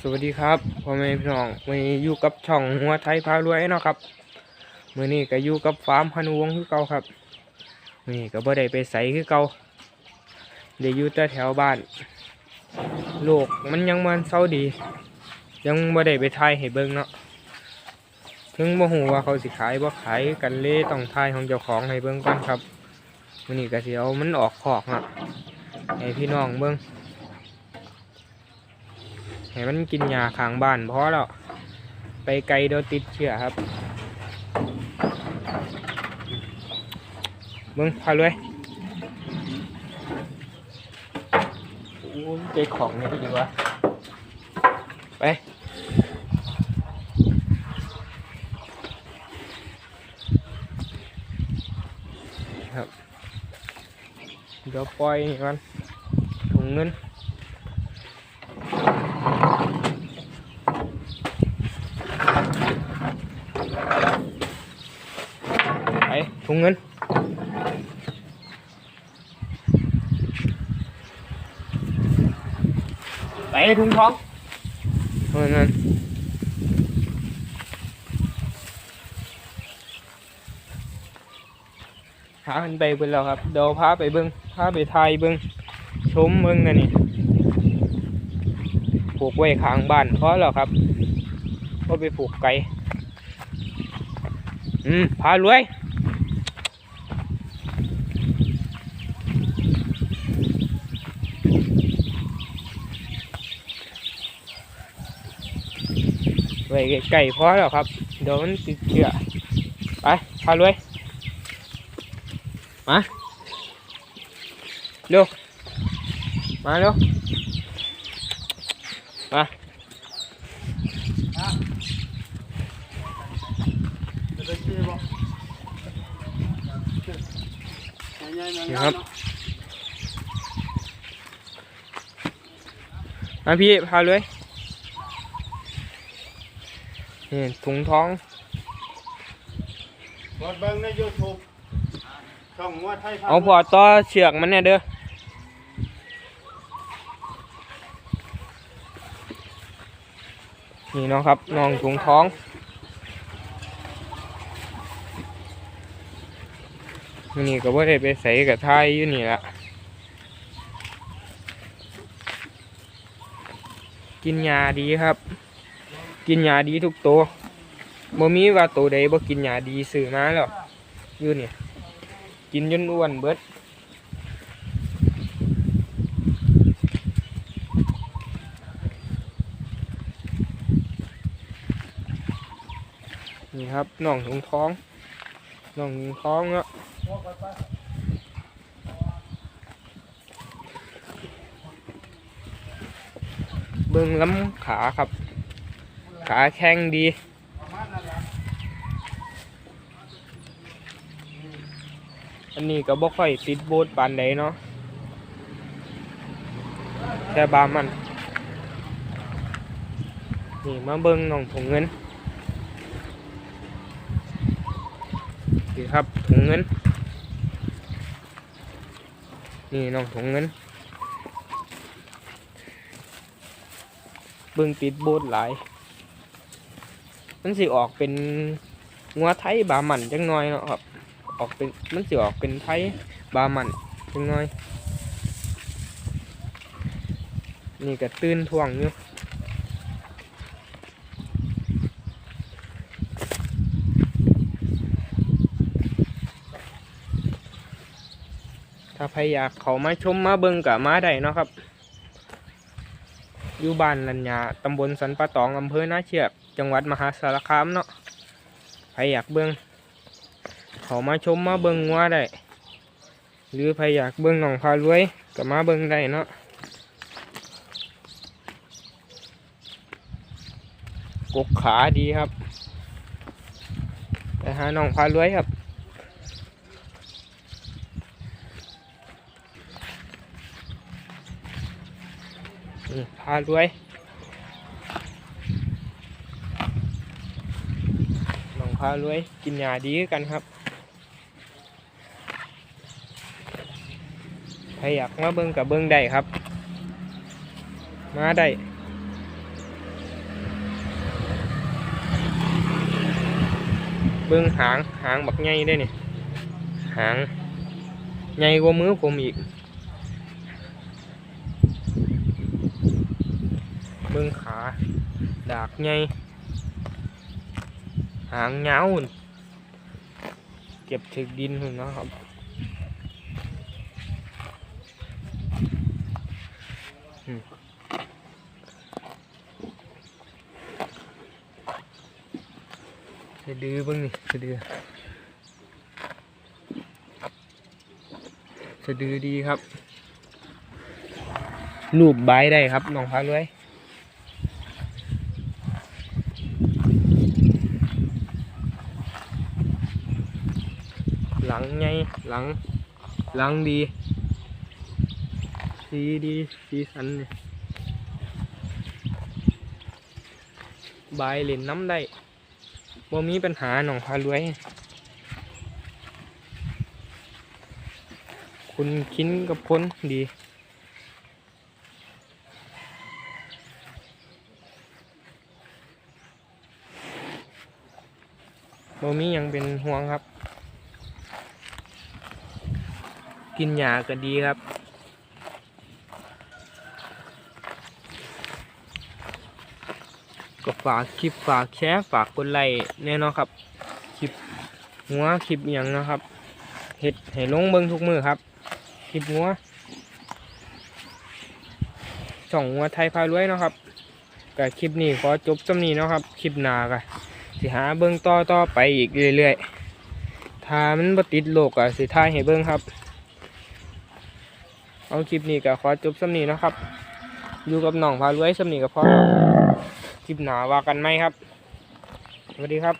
สวัสดีครับพ่อแม่พี่น้องวันนี้อยู่กับช่องหัวไทยพารวยเนาะครับมือนี้ก็อยู่กับฟาร์มพานุวงคือเก่าครับมือนี้ก็บ่ได้ไปไสคือเก่าเดี๋ยวอยู่แต่แถวบ้านโลกมันยังมันเศร้าดี ยังบ่ได้ไปถ่ายให้เบิ่งเนาะถึงบ่ฮู้ว่าเขาสิขายบ่ขายกันเลยต้องถ่ายของเจ้าของให้เบิ่งก่อนครับมือนี้ก็สิเอามันออกคอกเนาะให้พี่น้องเบิ่ง ให้มันกินยาข้างบ้านเพราะแล้วไปไกลเดี๋ยวติดเชื้อครับมึงพาเลยโอ้ยใจของเนี่ยดีวะไปครับเดี๋ยวปล่อยนี่ก่อนถุงเงิน ไป ถุงเงิน ไปถุงทองเงินเงินพามันไปเบิ่งแล้วครับ เดี๋ยวพาไปเบิ่งพาไปทายเบิ่งชมเบิ่งนะนี่ผูกไว้ข้างบ้านเพราะแล้วครับก็ไปผูกไก่อืมพารวย ไว้ไก่พอแล้วครับ เดี๋ยวมันติดเชื้อไปพารวยมาเร็วมาเร็วมานี่ครับมาพี่พาเลย นี่ถุงท้องกดเบิ่งใน YouTube ช่องว่าไทยพาเอาพอต่อเชือกมันเนี่ยเด้อนี่เนาะครับน้องถุงท้องนี่ก็ว่าได้ไปใส่กับไทยอยู่นี่ละกินยาดีครับ กินยาดีทุกตัวบ่มีว่าตัวใดบ่กินยาดีซื้อมาแล้วอยู่นี่ยกินจนอ้วนเบิดนี่ครับน่องถุงท้องน่องถุงท้องเนาะเบิ่งล้ำขาครับ ขาแข็งดีอันนี้ก็บ่ค่อยติดโบสปานใดเนาะแค่บามัน นี่มาเบิ่งน้องถุงเงินนี่ครับถุงเงิน นี่น้องถุงเงิน เบิ่งติดโบสหลาย มันสิออกเป็นงัวไทยบาหมันจังน้อยเนาะครับ ออกเป็นมันสิออกเป็นไทยบาหมันจังน้อย นี่ก็ตื่นท่วงอยู่ถ้าใครอยากเขามาชมมาเบิ่งกับมาได้เนาะครับ อยู่บ้านลัญญาตำบลสันปะตองอำเภอนาเชือก จังหวัดมหาสารคามเนาะใครอยากเบิ่งเขามาชมมาเบิ่งงัวได้หรือใครอยากเบิ่งหนองพารวยก็มาเบิ่งได้เนาะกกขาดีครับไปหาหนองพารวยครับพารวย พารวยกินยาดีกันครับใครอยากมาเบิ้งกับเบิ้งได้ครับ มาได้เบิ้งหางหางบักไงได้เนี่ยหางไงกว่ามือผมอีกเบิ้งขาดากไง หางยาวหุ่นเก็บถึกดินหุ่นนะครับอืมสะดือเบิ่งนี่สะดือสะดือดีครับ รูปใบได้ครับน้องพาด้วย งไงหลัง หลังดี สีดีสีสันนี่บายเล่นน้ำได้บ่มีปัญหาหนองพารวย คุณคินกับพ้นดีบ่มีหยังเป็นห่วงครับ กินหยาก็ดีครับ ก็ฝากคลิปฝากแชร์ฝากกดไลค์แน่นอนครับ คลิปหัวคลิปอย่างนะครับเห็ดให้ลงเบิ้งทุกมือครับ คลิปหัวช่องหัวไทยพารวยนะครับกับคลิปนี้ขอจบจำนี้นะครับ คลิปหน้าก็สิหาเบิ้งต่อต่อไปอีกเรื่อยๆถ้ามันบ่ติดโลกก็สิถ่ายให้เบิ้งครับ เอาคลิปนี้ก็ขอจบสำนีเนะครับ อยู่กับน้องพารวยสำนีก็พอคลิปหนาว่ากันไหมครับสวัสดีครับ